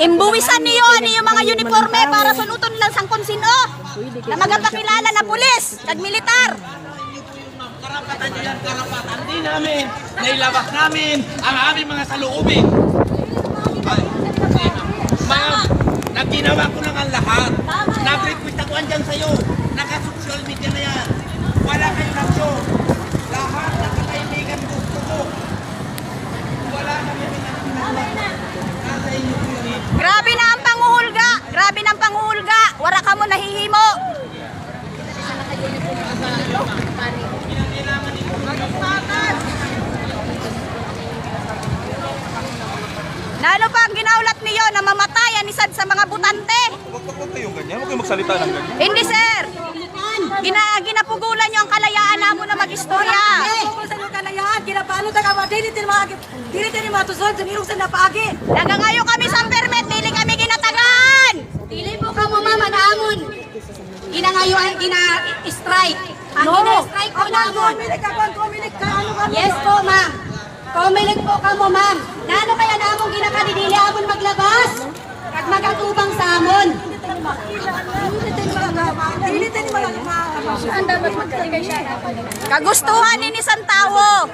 Imbuwisan niyo ani yung mga uniforme para sunuton lang sang konsino na magapakilala na pulis kag militar. Karapatan nyo yan, karapatan din namin. Nailabas namin ang aming mga saluubin. Ma'am, naginawa ko na ang lahat. Nag-request ako andyan sa'yo. Naka-social media na yan. Grabe na ang panguhulga, grabe na ang panguhulga. Wara ka mo nahihimo. Lalo pa ang ginaulat niyo na mamatayan isad sa mga butante. Huwag huwag kayong ganyan. Huwag kayong magsalita ng ganyan. Hindi sir. Gina, ginapugulan niyo ang kalayaan namo na magistorya. Kung sa mga kalayaan, kinapano ta ka dili tin mga dili tin mga tusod sa mirong sa napaagi. Nagangayo kami sa permit, dili kami ginatagaan. Dili po ka mo mama naamon. Ginangayuan, gina-strike. Ang gina-strike po namon. Kumilik ka kon, kumilik ka ano ka. Yes po, ma'am. Kumilig po ka mo, ma'am. Nano kaya namong ginakadidili amon maglabas? Kag magatubang sa amon. Ang. Kagustuhan ni isang tao.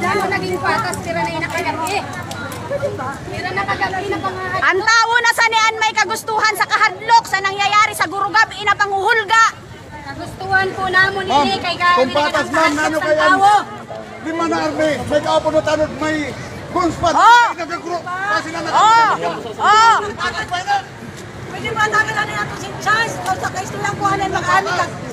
Damo naging patas, tira na inakagabi. Ang tao na sa nian may kagustuhan sa kahadlok sa nangyayari sa gurugab ina panguhulga. Nagustuhan po namon ini kay gabi kung patas ma'am, nano kaya di man na arme, may kapunot anod, may gunspat, Oh! nagagro, kasi na Oh! Oh! Pwede ba tagal na nato si Chance o sa kaistorya ko hanan mag-ani ka